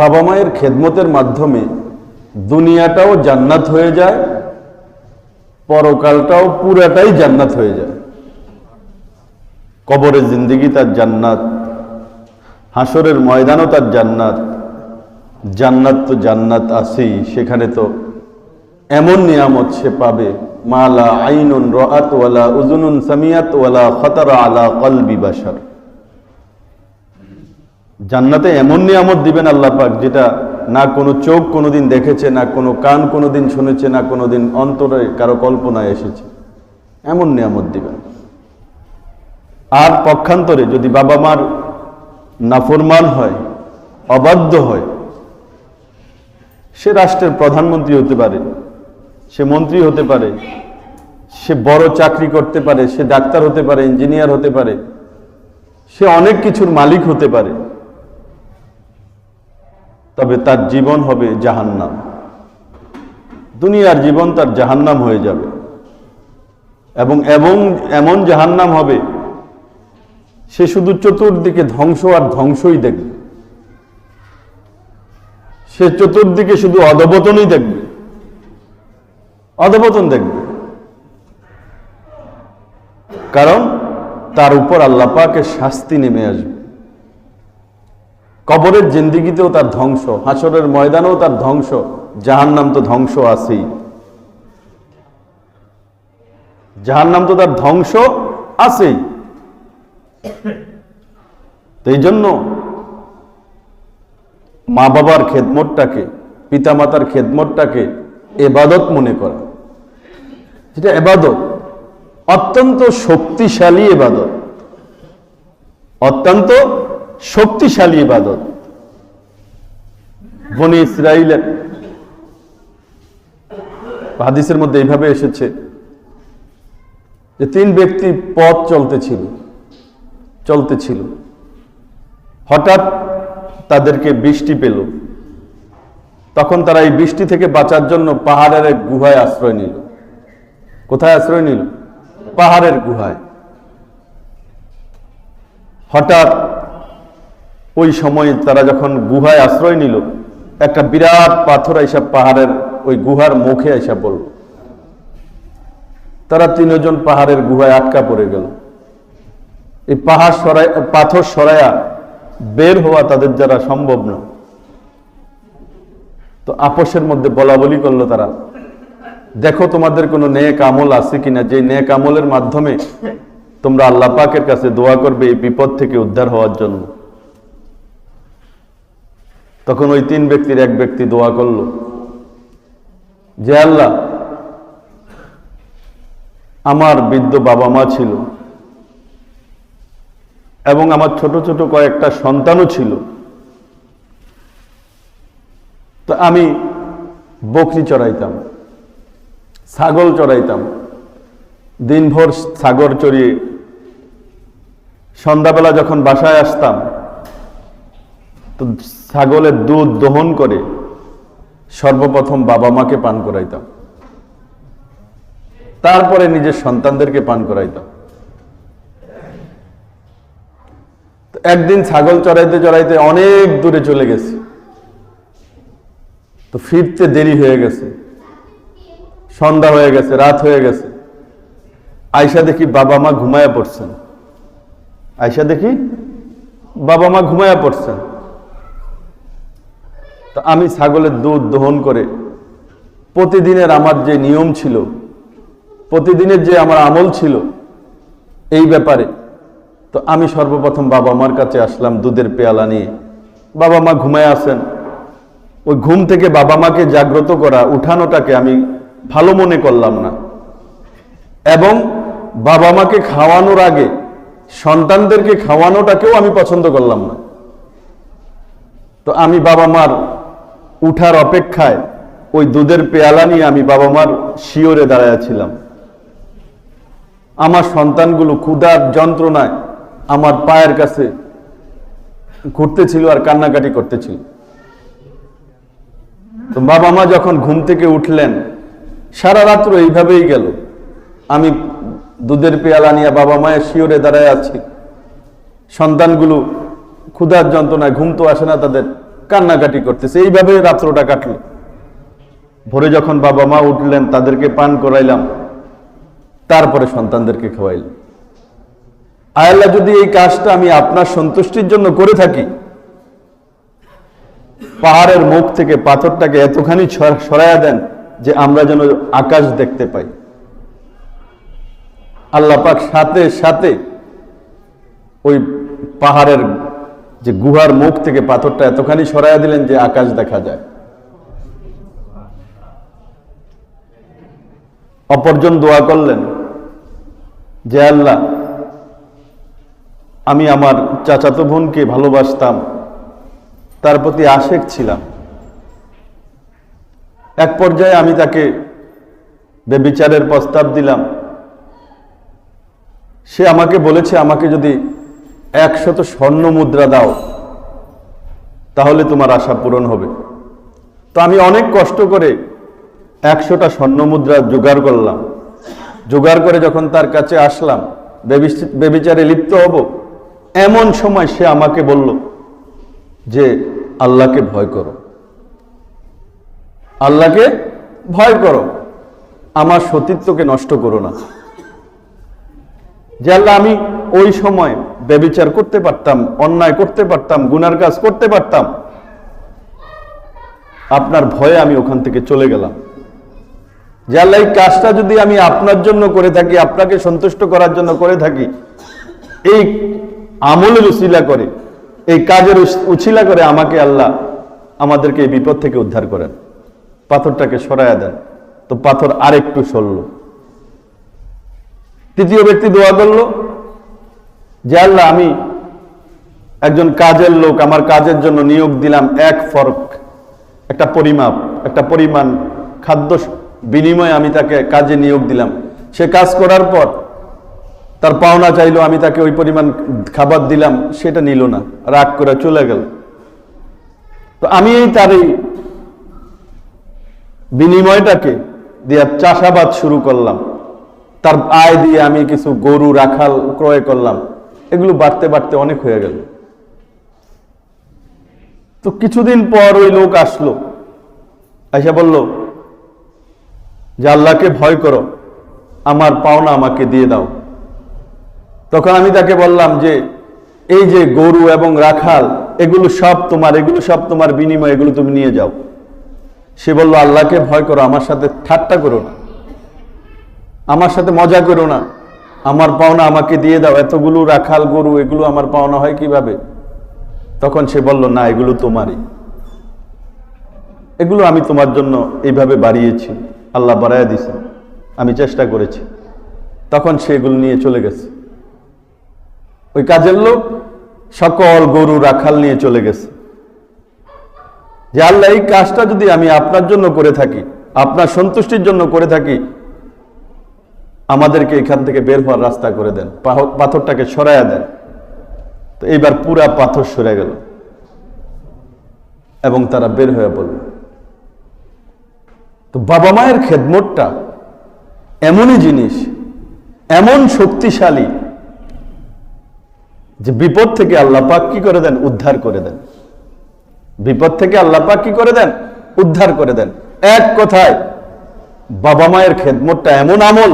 বাবা মায়ের খেদমতের মাধ্যমে দুনিয়াটাও জান্নাত হয়ে যায়, পরকালটাও পুরাটাই জান্নাত হয়ে যায়। কবরের জিন্দিগি তার জান্নাত হাসরের ময়দানও তার জান্নাত জান্নাত তো জান্নাত আছেই, সেখানে তো এমন নিয়ামত সে পাবে, মালা আইনুন রাত ওয়ালা উজুনুন সামিয়াত ওয়ালা খতারা আলা কলবি বাসার জান্নাতে এমন নিয়ামত দিবেন আল্লাহ পাক যেটা না কোনো চোখ কোনোদিন দেখেছে, না কোনো কান কোনোদিন শুনেছে, না কোনোদিন অন্তরে কারও কল্পনায় এসেছে। এমন নিয়ামত দিবেন। আর পক্ষান্তরে যদি বাবা মার নাফরমান হয়, অবাধ্য হয়, সে রাষ্ট্রের প্রধানমন্ত্রী হতে পারে, সে মন্ত্রী হতে পারে, সে বড় চাকরি করতে পারে, সে ডাক্তার হতে পারে, ইঞ্জিনিয়ার হতে পারে, সে অনেক কিছুর মালিক হতে পারে তবে তার জীবন হবে জাহান্নাম। দুনিয়ার জীবন তার জাহান্নাম হয়ে যাবে। এবং এবং এমন জাহান্নাম হবে, সে শুধু চতুর্দিকে ধ্বংস আর ধ্বংসই দেখবে। সে চতুর্দিকে শুধু অধপতনই দেখবে। অধপতন দেখবে। কারণ তার উপর আল্লাহ পাকের শাস্তি নেমে আসবে। কবরের জিন্দিগিতেও তার ধ্বংস হাসরের ময়দানেও তার ধ্বংস, জাহান্নাম তো ধ্বংস আছেই। জাহান্নাম তো তার ধ্বংস আছেই। এই জন্য মা বাবার খেদমতটাকে, পিতামাতার খেদমতটাকে এবাদত মনে করা। যেটা এবাদত, অত্যন্ত শক্তিশালী এবাদত। অত্যন্ত শক্তিশালী ইবাদত। বনি ইসরায়েলের হাদিসের মধ্যে এইভাবে এসেছে যে তিন ব্যক্তি পথ চলতেছিল চলতেছিল। হঠাৎ তাদেরকে বৃষ্টি পেল। তখন তারা এই বৃষ্টি থেকে বাঁচার জন্য পাহাড়ের এক গুহায় আশ্রয় নিল। কোথায় আশ্রয় নিল? পাহাড়ের গুহায়। হঠাৎ ওই সময় তারা যখন গুহায় আশ্রয় নিল, একটা বিরাট পাথর এসব পাহাড়ের ওই গুহার মুখে এসে পড়ল। তারা তিনজন পাহাড়ের গুহায় আটকা পড়ে গেল। এই পাহাড় সরাই পাথর সরাইয়া বের হওয়া তাদের দ্বারা সম্ভব না। তো আপসের মধ্যে বলা বলি করল তারা, দেখো তোমাদের কোনো নেক আমল আছে কিনা যে নেক আমলের মাধ্যমে তোমরা আল্লাহ পাকের কাছে দোয়া করবে এই বিপদ থেকে উদ্ধার হওয়ার জন্য। তখন ওই তিন ব্যক্তির এক ব্যক্তি দোয়া করল, যে আল্লাহ, আমার বৃদ্ধ বাবা মা ছিল এবং আমার ছোট ছোট কয়েকটা সন্তানও ছিল। তো আমি বকরি চড়াইতাম, ছাগল চড়াইতাম, দিনভর সাগর চড়িয়ে সন্ধ্যাবেলা যখন বাসায় আসতাম, তো ছাগলের দুধ দহন করে সর্বপ্রথম বাবা মাকে পান করাইতাম। তারপরে নিজের সন্তানদেরকে পান করাইতাম। একদিন ছাগল চড়াইতে চড়াইতে অনেক দূরে চলে গেছে। তো ফিরতে দেরি হয়ে গেছে। সন্ধ্যা হয়ে গেছে, রাত হয়ে গেছে। আয়সা দেখি বাবা মা ঘুমায়া পড়ছেন। আয়সা দেখি বাবা মা ঘুমায়া পড়ছেন। তো আমি ছাগলের দুধ দহন করে প্রতিদিনের আমার যে নিয়ম ছিল, প্রতিদিনের যে আমার আমল ছিল, এই ব্যাপারে, তো আমি সর্বপ্রথম বাবা মার কাছে আসলাম দুধের পেয়ালা নিয়ে। বাবা মা ঘুমায় আসেন ওই ঘুম থেকে বাবা মাকে জাগ্রত করা, উঠানোটাকে আমি ভালো মনে করলাম না। এবং বাবা মাকে খাওয়ানোর আগে সন্তানদেরকে খাওয়ানোটাকেও আমি পছন্দ করলাম না। তো আমি বাবা মার উঠার অপেক্ষায় ওই দুধের পেয়ালা নিয়ে আমি বাবা মার শিওরে দাঁড়াইয়াছিলাম আমার সন্তানগুলো ক্ষুধার যন্ত্রণায় আমার পায়ের কাছে ঘুরতেছিল আর কান্নাকাটি করতেছিল। তো বাবা মা যখন ঘুম থেকে উঠলেন, সারা রাত্র এইভাবেই গেল। আমি দুধের পেয়ালা নিয়ে বাবা মায়ের শিওরে দাঁড়ায় আছি। সন্তানগুলো ক্ষুধার যন্ত্রণায় ঘুম তো আসে না তাদের। কান্নাকাটি করতেছে। এইভাবে রাত্রটা কাটলো। ভোরে যখন বাবা মা উঠলেন, তাদেরকে পান করাইলাম। তারপরে সন্তানদেরকে খাওয়াইলাম আয়াল্লাহ যদি এই কাজটা আমি আপনার সন্তুষ্টির জন্য করে থাকি, পাহাড়ের মুখ থেকে পাথরটাকে এতখানি সর- সরাইয়া দেন যে আমরা যেন আকাশ দেখতে পাই। আল্লাহ পাক সাথে সাথে ওই পাহাড়ের যে গুহার মুখ থেকে পাথরটা এতখানি সরাইয়া দিলেন যে আকাশ দেখা যায়। অপরজন দোয়া করলেন, যে আল্লাহ, আমি আমার চাচাতো বোনকে ভালোবাসতাম, তার প্রতি আশেক ছিলাম। এক পর্যায়ে আমি তাকে বেবিচারের প্রস্তাব দিলাম। সে আমাকে বলেছে, আমাকে যদি একশত স্বর্ণ মুদ্রা দাও, তাহলে তোমার আশা পূরণ হবে। তো আমি অনেক কষ্ট করে একশোটা স্বর্ণ মুদ্রা জোগাড় করলাম। জোগাড় করে যখন তার কাছে আসলাম বেবিচারে লিপ্ত হব, এমন সময় সে আমাকে বলল যে, আল্লাহকে ভয় করো। আল্লাহকে ভয় করো। আমার সতীত্বকে নষ্ট করো না। যে আল্লাহ আমি ওই সময় ব্যবিচার করতে পারতাম, অন্যায় করতে পারতাম, গুনার কাজ করতে পারতাম। আপনার ভয়ে আমি ওখান থেকে চলে গেলাম। যে এই কাজটা যদি আমি আপনার জন্য করে থাকি, আপনাকে সন্তুষ্ট করার জন্য করে থাকি, এই আমলের উচিলা করে, এই কাজের উছিলা করে আমাকে আল্লাহ আমাদেরকে এই বিপদ থেকে উদ্ধার করেন। পাথরটাকে সরাইয়া দেন। তো পাথর আরেকটু সরল। তৃতীয় ব্যক্তি দোয়া করল যে আল্লাহ, আমি একজন কাজের লোক, আমার কাজের জন্য নিয়োগ দিলাম এক ফরক, একটা পরিমাপ, একটা পরিমাণ খাদ্য বিনিময়ে আমি তাকে কাজে নিয়োগ দিলাম। সে কাজ করার পর তার পাওনা চাইলো, আমি তাকে ওই পরিমাণ খাবার দিলাম, সেটা নিল না, রাগ করে চলে গেল। তো আমি এই তার এই বিনিময়টাকে দিয়ে চাষাবাদ শুরু করলাম। তার আয় দিয়ে আমি কিছু গরু, রাখাল ক্রয় করলাম। এগুলো বাড়তে বাড়তে অনেক হয়ে গেল। তো কিছুদিন পর ওই লোক আসলো। আইসা বলল, যে আল্লাহকে ভয় করো, আমার পাওনা আমাকে দিয়ে দাও। তখন আমি তাকে বললাম যে, এই যে গরু এবং রাখাল, এগুলো সব তোমার, এগুলো সব তোমার বিনিময় এগুলো তুমি নিয়ে যাও। সে বলল, আল্লাহকে ভয় করো, আমার সাথে ঠাট্টা করো না। আমার সাথে মজা করো না। আমার পাওনা আমাকে দিয়ে দাও, এতগুলো রাখাল গরু, এগুলো আমার পাওনা হয় কীভাবে? তখন সে বলল, না, এগুলো তোমারই। এগুলো আমি তোমার জন্য এইভাবে বাড়িয়েছি। আল্লাহ বাড়াইয়া দিছে আমি চেষ্টা করেছি। তখন সে এগুলো নিয়ে চলে গেছে। ওই কাজের লোক সকল গরু, রাখাল নিয়ে চলে গেছে। যে আল্লাহ এই কাজটা যদি আমি আপনার জন্য করে থাকি, আপনার সন্তুষ্টির জন্য করে থাকি আমাদেরকে এখান থেকে বের হওয়ার রাস্তা করে দেন পাথরটাকে সরাইয়া দেন। তো এইবার পুরা পাথর সরে গেল এবং তারা বের হয়ে পড়ল। তো বাবা মায়ের খেদমতটা এমনই জিনিস, এমন শক্তিশালী যে বিপদ থেকে আল্লাহ পাক কি করে দেন? উদ্ধার করে দেন। বিপদ থেকে আল্লাহ পাক কি করে দেন? উদ্ধার করে দেন। এক কথায়, বাবা মায়ের খেদমতটা এমন আমল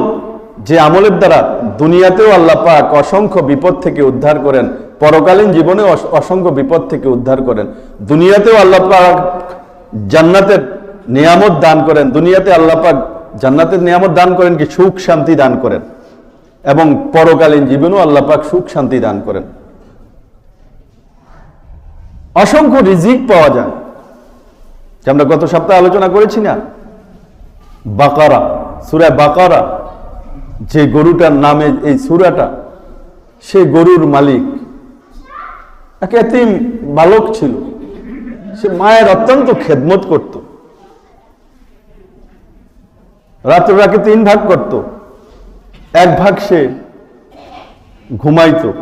যে আমলের দ্বারা দুনিয়াতেও আল্লাহ পাক অসংখ্য বিপদ থেকে উদ্ধার করেন, পরকালীন জীবনে অসংখ্য বিপদ থেকে উদ্ধার করেন, দুনিয়াতেও আল্লাহ পাক জান্নাতের নিয়ামত দান করেন, দুনিয়াতে আল্লাহ পাক জান্নাতের নিয়ামত দান করেন কি সুখ শান্তি দান করেন এবং পরকালীন জীবনেও আল্লাহ পাক সুখ শান্তি দান করেন। অসংখ্য রিজিক পাওয়া যায়। যে আমরা গত সপ্তাহে আলোচনা করেছি না? বাকারা, সুরা বাকারা যে গরুটার নামে এই সুরাটা সেই গরুর মালিক। এক এতিম বালক ছিল। সে মায়ের অত্যন্ত খেদমত করত। রাত্রটাকে তিন ভাগ করত। এক ভাগ সে ঘুমাইতো,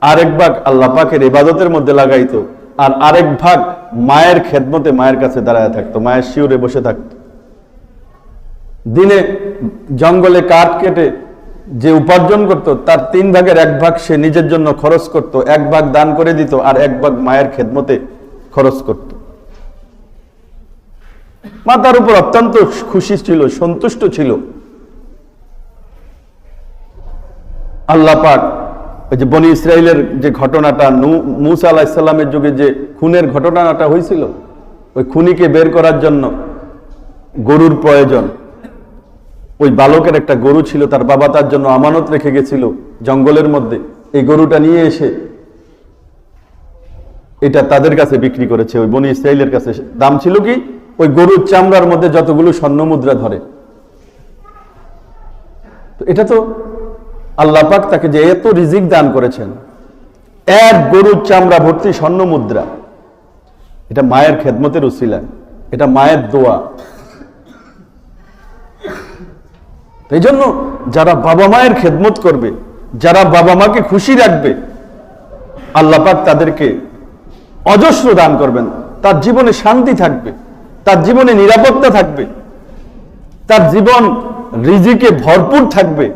আরেক ভাগ আল্লাহ পাকের ইবাদতের মধ্যে লাগাইতো, আর আরেক ভাগ মায়ের খেদমতে মায়ের কাছে দাঁড়ায় থাকতো, মায়ের শিউরে বসে থাকতো। দিনে জঙ্গলে কাঠ কেটে যে উপার্জন করত, তার তিন ভাগের এক ভাগ সে নিজের জন্য খরচ করত। এক ভাগ দান করে দিত আর এক ভাগ মায়ের খেদমতে খরচ করত। মা তার উপর অত্যন্ত খুশি ছিল, সন্তুষ্ট ছিল। আল্লাহ পাক ওই যে বনি ইসরায়েলের যে ঘটনাটা, নু- মুসা আলাহ ইসলামের যুগে যে খুনের ঘটনাটা হয়েছিল, ওই খুনিকে বের করার জন্য গরুর প্রয়োজন। ওই বালকের একটা গরু ছিল, তার বাবা তার জন্য আমানত রেখে গেছিল জঙ্গলের মধ্যে। এই গরুটা নিয়ে এসে এটা তাদের কাছে বিক্রি করেছে, ওই বনি ইসরায়েলের কাছে। দাম ছিল কি? ওই গরুর চামড়ার মধ্যে যতগুলো স্বর্ণ মুদ্রা ধরে। তো এটা তো আল্লাহ পাক তাকে যে এত রিজিক দান করেছেন, এক গরুর চামড়া ভর্তি স্বর্ণ মুদ্রা, এটা মায়ের খেদমতের উসিলা এটা মায়ের দোয়া। এই জন্য যারা বাবা মায়ের খেদমত করবে, যারা বাবা মাকে খুশি রাখবে, আল্লাহ পাক তাদেরকে অজস্র দান করবেন। তার জীবনে শান্তি থাকবে, তার জীবনে নিরাপত্তা থাকবে, তার জীবন রিজিকে ভরপুর থাকবে,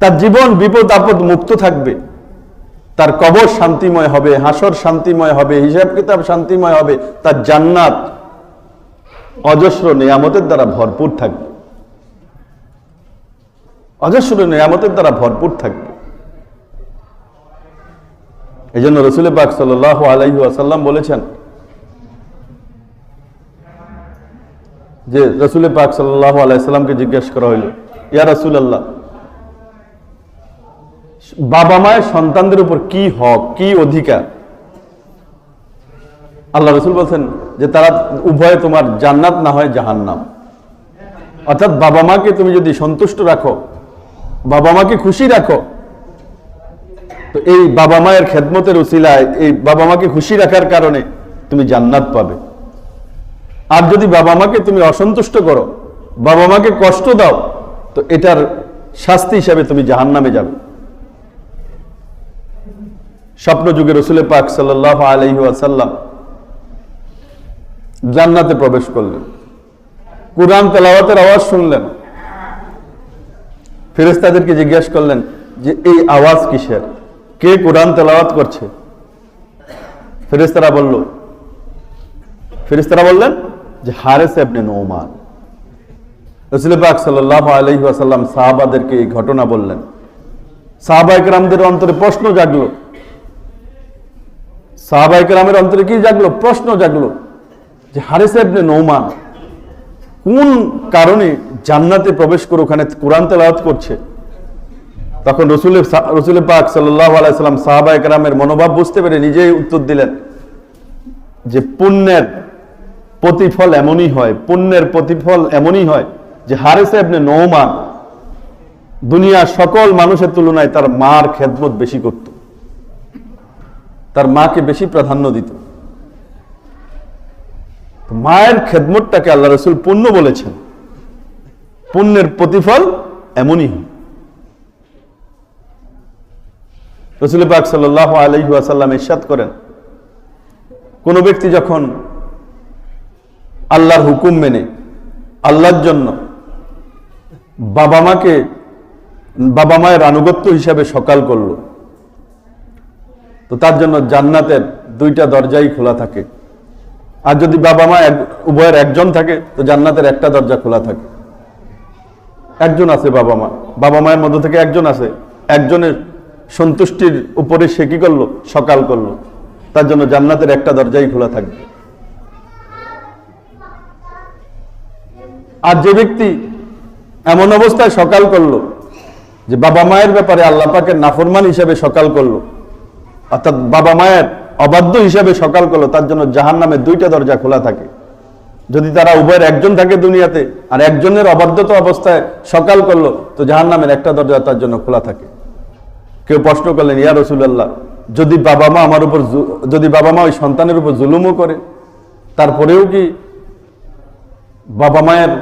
তার জীবন বিপদ আপদ মুক্ত থাকবে। তার কবর শান্তিময় হবে, হাসর শান্তিময় হবে, হিসাব কিতাব শান্তিময় হবে, তার জান্নাত অজস্র নিয়ামতের দ্বারা ভরপুর থাকবে। অজস্র নিয়ামতের দ্বারা ভরপুর থাকবে। এই জন্য রসুল পাক সাল আলাইহু আসাল্লাম বলেছেন যে রসুল পাক সাল্লাহ আলাইসাল্লামকে জিজ্ঞেস করা হইল, ইয়া রসুল আল্লাহ বাবা মায়ের সন্তানদের উপর কি হক, কি অধিকার? আল্লাহ রসুল বলছেন যে, তারা উভয়ে তোমার জান্নাত না হয় জাহান্নাম। অর্থাৎ বাবা মাকে তুমি যদি সন্তুষ্ট রাখো বাবা মাকে খুশি রাখো। তো এই বাবা মায়ের খেদমতের উসিলায় এই বাবা মাকে খুশি রাখার কারণে তুমি জান্নাত পাবে। আর যদি বাবা মাকে তুমি অসন্তুষ্ট করো, বাবা মাকে কষ্ট দাও, তো এটার শাস্তি হিসাবে তুমি জাহান্নামে যাবে। স্বপ্ন যুগে রসুল পাক সাল্লাহ আলহি আসাল্লাম জান্নাতে প্রবেশ করলেন। কুরআন তেলাওয়াতের আওয়াজ শুনলেন। ফেরেস্তাদেরকে জিজ্ঞেস করলেন যে, এই আওয়াজ কিসের? কে কোরআন তেলাওয়াত করছে? ফেরেস্তারা বলল ফেরেস্তারা বললেন যে, হারেস আপনি নৌমান রসুল পাক সাল্লাহ আলহি আসাল্লাম সাহাবাদেরকে এই ঘটনা বললেন। সাহাবাইকরামদের অন্তরে প্রশ্ন জাগলো। সাহাবাইকরামের অন্তরে কি জাগলো? প্রশ্ন জাগলো যে, হারেস আপনি নৌমান কোন কারণে জান্নাতে প্রবেশ করে ওখানে কোরআন তেলাওয়াত করছে? তখন রসুলের রসুল পাক সাল্লাহ আলাইসাল্লাম সাহাবা একরামের মনোভাব বুঝতে পেরে নিজেই উত্তর দিলেন যে পুণ্যের প্রতিফল এমনই হয়, পুণ্যের প্রতিফল এমনই হয় যে হারেসে আপনি নৌমান দুনিয়ার সকল মানুষের তুলনায় তার মার খেদমত বেশি করত। তার মাকে বেশি প্রাধান্য দিত। মায়ের খেদমতটাকে আল্লাহ রসুল পুণ্য বলেছেন। পুণ্যের প্রতিফল এমনই রসুল পাক সাল্লাহ আলহু আসাল্লাম ইসাদ করেন, কোন ব্যক্তি যখন আল্লাহর হুকুম মেনে, আল্লাহর জন্য বাবা মাকে বাবা মায়ের আনুগত্য হিসাবে সকাল করল, তো তার জন্য জান্নাতের দুইটা দরজাই খোলা থাকে। আর যদি বাবা মা উভয়ের একজন থাকে, তো জান্নাতের একটা দরজা খোলা থাকে। একজন আছে বাবা মা। বাবা মায়ের মধ্য থেকে একজন আছে। একজনের সন্তুষ্টির উপরে সে কি করল? সকাল করল। তার জন্য জান্নাতের একটা দরজাই খোলা থাকবে। আর যে ব্যক্তি এমন অবস্থায় সকাল করল, যে বাবা মায়ের ব্যাপারে আল্লাহ পাকের নাফরমান হিসেবে সকাল করল, অর্থাৎ বাবা মায়ের অবাধ্য হিসাবে সকাল করল, তার জন্য জাহান নামে দুইটা দরজা খোলা থাকে। যদি তারা উভয়ের একজন থাকে দুনিয়াতে, আর একজনের অবাধ্যতা অবস্থায় সকাল করল, তো জাহান নামের একটা দরজা তার জন্য খোলা থাকে। কেউ প্রশ্ন করলেন, ইয়া রসুল্লাহ যদি বাবা মা আমার উপর যদি বাবা মা ওই সন্তানের উপর জুলুমও করে, তারপরেও কি বাবা মায়ের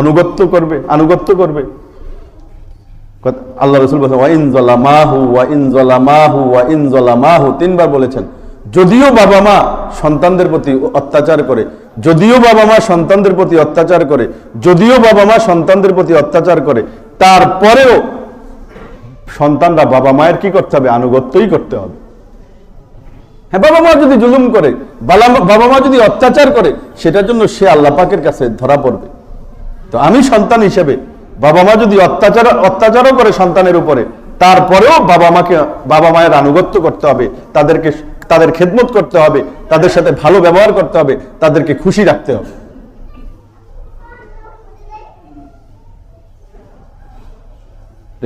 অনুগত্য করবে, আনুগত্য করবে? আল্লাহ রসুল বলছেন ওয়াইন মাহু ওয়াইন মাহু ওয়াইন মাহু তিনবার বলেছেন, যদিও বাবা মা সন্তানদের প্রতি অত্যাচার করে, যদিও বাবা মা সন্তানদের প্রতি অত্যাচার করে, যদিও বাবা মা সন্তানদের প্রতি অত্যাচার করে, তারপরেও সন্তানরা বাবা মায়ের কি করতে হবে? আনুগত্যই করতে হবে। হ্যাঁ বাবা মা যদি জুলুম করে বাবা মা যদি অত্যাচার করে, সেটার জন্য সে আল্লাহ পাকের কাছে ধরা পড়বে। তো আমি সন্তান হিসেবে বাবা মা যদি অত্যাচার, অত্যাচারও করে সন্তানের উপরে, তারপরেও বাবা মাকে, বাবা মায়ের আনুগত্য করতে হবে, তাদেরকে, তাদের খেদমত করতে হবে, তাদের সাথে ভালো ব্যবহার করতে হবে, তাদেরকে খুশি রাখতে হবে।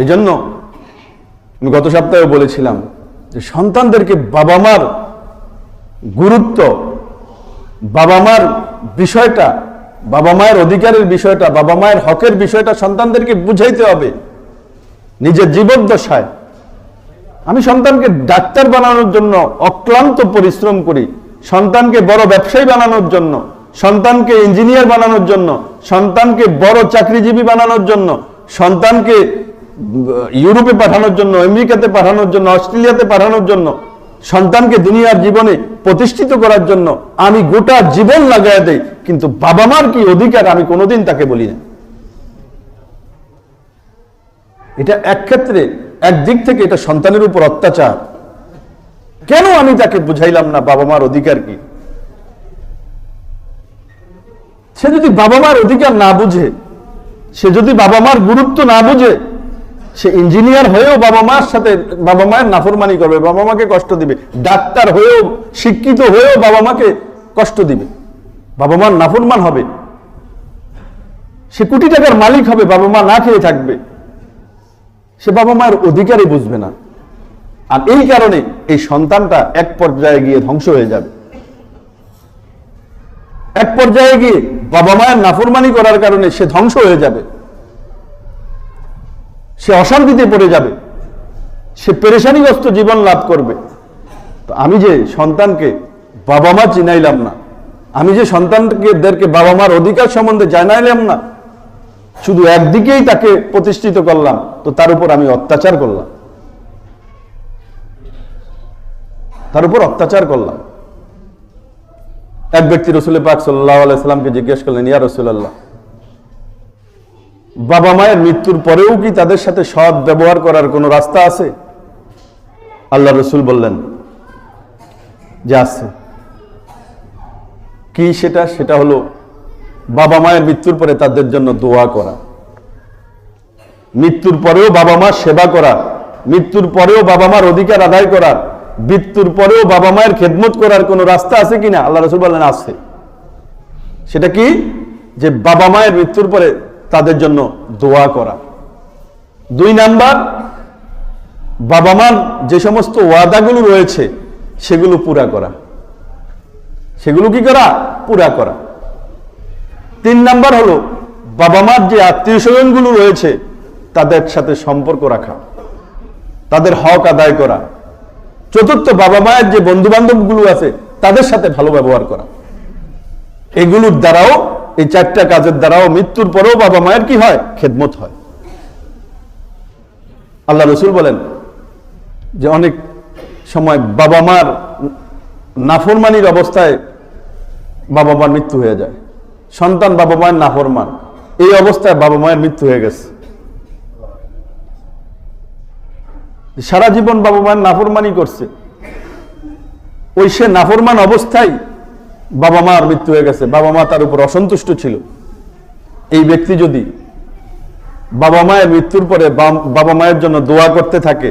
এই জন্য আমি গত সপ্তাহে বলেছিলাম যে সন্তানদেরকে বাবা মার গুরুত্ব, বাবা মার বিষয়টা বাবা মায়ের অধিকারের বিষয়টা, বাবা মায়ের হকের বিষয়টা সন্তানদেরকে বুঝাইতে হবে। নিজের জীবদ্দশায়। আমি সন্তানকে ডাক্তার বানানোর জন্য অক্লান্ত পরিশ্রম করি। সন্তানকে বড় ব্যবসায়ী বানানোর জন্য, সন্তানকে ইঞ্জিনিয়ার বানানোর জন্য, সন্তানকে বড় চাকরিজীবী বানানোর জন্য, সন্তানকে ইউরোপে পাঠানোর জন্য, আমেরিকাতে পাঠানোর জন্য, অস্ট্রেলিয়াতে পাঠানোর জন্য সন্তানকে দুনিয়ার জীবনে প্রতিষ্ঠিত করার জন্য আমি গোটা জীবন লাগাই দেই, কিন্তু বাবা মার কি অধিকার আমি কোনোদিন তাকে বলি না। এটা এক ক্ষেত্রে একদিক থেকে এটা সন্তানের উপর অত্যাচার। কেন আমি তাকে বুঝাইলাম না বাবা মার অধিকার কি? সে যদি বাবা মার অধিকার না বুঝে, সে যদি বাবা মার গুরুত্ব না বুঝে সে ইঞ্জিনিয়ার হয়েও বাবা মার সাথে বাবা মায়ের নাফরমানি করবে, বাবা মাকে কষ্ট দিবে। ডাক্তার হয়েও, শিক্ষিত হয়েও বাবা মাকে কষ্ট দিবে। বাবা মার নাফরমান হবে। সে কোটি টাকার মালিক হবে, বাবা মা না খেয়ে থাকবে। সে বাবা মায়ের অধিকারই বুঝবে না। আর এই কারণে এই সন্তানটা এক পর্যায়ে গিয়ে ধ্বংস হয়ে যাবে। এক পর্যায়ে গিয়ে বাবা মায়ের নাফরমানি করার কারণে সে ধ্বংস হয়ে যাবে। সে অশান্তিতে পড়ে যাবে। সে পেরেশানিগ্রস্ত জীবন লাভ করবে। তো আমি যে সন্তানকে বাবা মা চিনাইলাম না, আমি যে সন্তানদেরকে বাবা মার অধিকার সম্বন্ধে জানাইলাম না, শুধু একদিকেই তাকে প্রতিষ্ঠিত করলাম, তো তার উপর আমি অত্যাচার করলাম। তার উপর অত্যাচার করলাম। এক ব্যক্তি রসুল পাক সাল্লাহ আলাইসাল্লামকে জিজ্ঞেস করলেন, ইয়া রসুল্লাহ বাবা মায়ের মৃত্যুর পরেও কি তাদের সাথে সৎ ব্যবহার করার কোনো রাস্তা আছে? আল্লাহ রসুল বললেন, যে আছে। কি সেটা? সেটা হলো বাবা মায়ের মৃত্যুর পরে তাদের জন্য দোয়া করা। মৃত্যুর পরেও বাবা মার সেবা করা, মৃত্যুর পরেও বাবা মার অধিকার আদায় করা, মৃত্যুর পরেও বাবা মায়ের খেদমত করার কোনো রাস্তা আছে কিনা? আল্লাহ রসুল বললেন, আছে। সেটা কি? যে বাবা মায়ের মৃত্যুর পরে তাদের জন্য দোয়া করা। দুই নাম্বার বাবা মার যে সমস্ত ওয়াদাগুলো রয়েছে, সেগুলো পুরা করা। সেগুলো কি করা? পুরা করা। তিন নাম্বার হলো বাবা মার যে আত্মীয় স্বজনগুলো রয়েছে, তাদের সাথে সম্পর্ক রাখা। তাদের হক আদায় করা। চতুর্থ বাবা মায়ের যে বন্ধু বান্ধবগুলো আছে, তাদের সাথে ভালো ব্যবহার করা। এগুলোর দ্বারাও এই চারটা কাজের দ্বারাও মৃত্যুর পরেও বাবা মায়ের কি হয়? খেদমত হয়। আল্লাহ রসুল বলেন যে অনেক সময় বাবা মার নাফরমানির অবস্থায় বাবা মার মৃত্যু হয়ে যায়। সন্তান বাবা মায়ের নাফরমান। এই অবস্থায় বাবা মায়ের মৃত্যু হয়ে গেছে। সারা জীবন বাবা মায়ের নাফরমানি করছে। ওই সে নাফরমান অবস্থায় বাবা মার মৃত্যু হয়ে গেছে, বাবা মা তার উপর অসন্তুষ্ট ছিল। এই ব্যক্তি যদি বাবা মায়ের মৃত্যুর পরে বাবা মায়ের জন্য দোয়া করতে থাকে,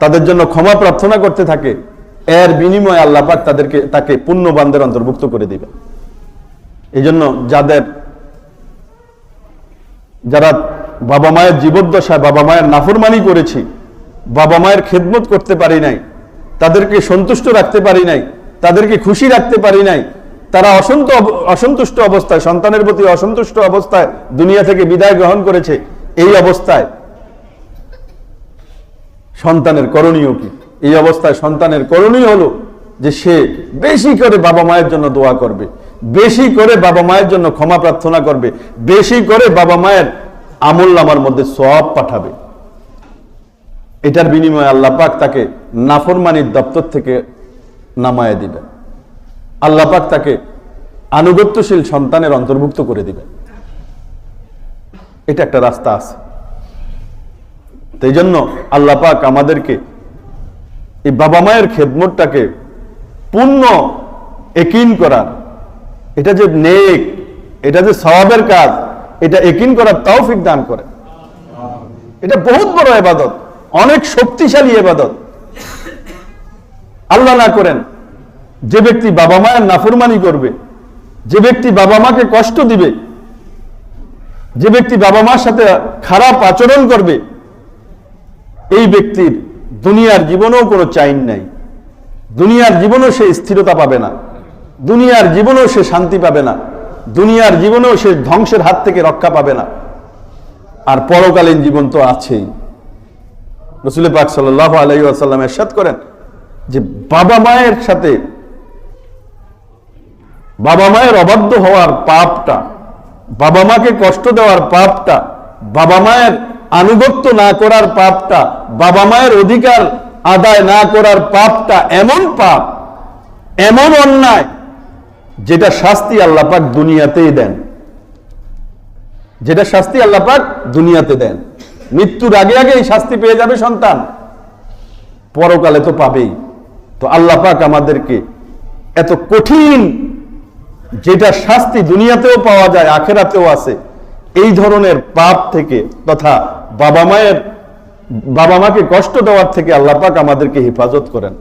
তাদের জন্য ক্ষমা প্রার্থনা করতে থাকে, এর বিনিময়ে আল্লাহ পাক তাদেরকে, তাকে পুণ্যবানদের অন্তর্ভুক্ত করে দিবে এই জন্য যাদের, যারা বাবা মায়ের জীবদ্দশায় বাবা মায়ের নাফরমানি করেছি, বাবা মায়ের খেদমত করতে পারি নাই, তাদেরকে সন্তুষ্ট রাখতে পারি নাই, তাদেরকে খুশি রাখতে পারি নাই তারা অসন্ত অসন্তুষ্ট অবস্থায়, সন্তানের প্রতি অসন্তুষ্ট অবস্থায় দুনিয়া থেকে বিদায় গ্রহণ করেছে, এই অবস্থায় সন্তানের করণীয় কি? এই অবস্থায় সন্তানের করণীয় হলো যে সে বেশি করে বাবা মায়ের জন্য দোয়া করবে, বেশি করে বাবা মায়ের জন্য ক্ষমা প্রার্থনা করবে, বেশি করে বাবা মায়ের আমল নামার মধ্যে সব পাঠাবে। এটার বিনিময়ে আল্লাহ পাক তাকে নাফরমানির দপ্তর থেকে নামায় দিবেন। আল্লাহ পাক তাকে আনুগত্যশীল সন্তানের অন্তর্ভুক্ত করে দিবেন। এটা একটা রাস্তা আছে। সেই জন্য আল্লাহ পাক আমাদেরকে এই বাবা মায়ের খেদমতটাকে পূর্ণ একিন করার, এটা যে নেক, এটা যে সওয়াবের কাজ, এটা একিন করার তৌফিক দান করে এটা বহুত বড় এবাদত অনেক শক্তিশালী এবাদত আল্লাহ না করেন যে ব্যক্তি বাবা মায়ের নাফরমানি করবে, যে ব্যক্তি বাবা মাকে কষ্ট দিবে, যে ব্যক্তি বাবা মার সাথে খারাপ আচরণ করবে, এই ব্যক্তির দুনিয়ার জীবনেও কোনো চাইন নাই। দুনিয়ার জীবনেও সে স্থিরতা পাবে না। দুনিয়ার জীবনেও সে শান্তি পাবে না। দুনিয়ার জীবনেও সে ধ্বংসের হাত থেকে রক্ষা পাবে না। আর পরকালীন জীবন তো আছেই। রসুল পাক সাল্লাহ আলাই আসাল্লাম এরশাদ করেন যে বাবা মায়ের সাথে বাবা মায়ের অবাধ্য হওয়ার পাপটা, বাবা মাকে কষ্ট দেওয়ার পাপটা, বাবা মায়ের আনুগত্য না করার পাপটা, বাবা মায়ের অধিকার আদায় না করার পাপটা এমন পাপ, এমন অন্যায় যেটা শাস্তি আল্লাপাক দুনিয়াতেই দেন। যেটা শাস্তি আল্লাপাক দুনিয়াতে দেন। মৃত্যুর আগে আগে এই শাস্তি পেয়ে যাবে সন্তান। পরকালে তো পাবেই। তো আল্লাহ পাক আমাদেরকে এত কঠিন যেটা শাস্তি দুনিয়াতেও পাওয়া যায়, আখেরাতেও আছে, এই ধরনের পাপ থেকে তথা বাবা মায়ের, বাবা মাকে কষ্ট দেওয়ার থেকে আল্লাহ পাক আমাদেরকে হেফাজত করেন।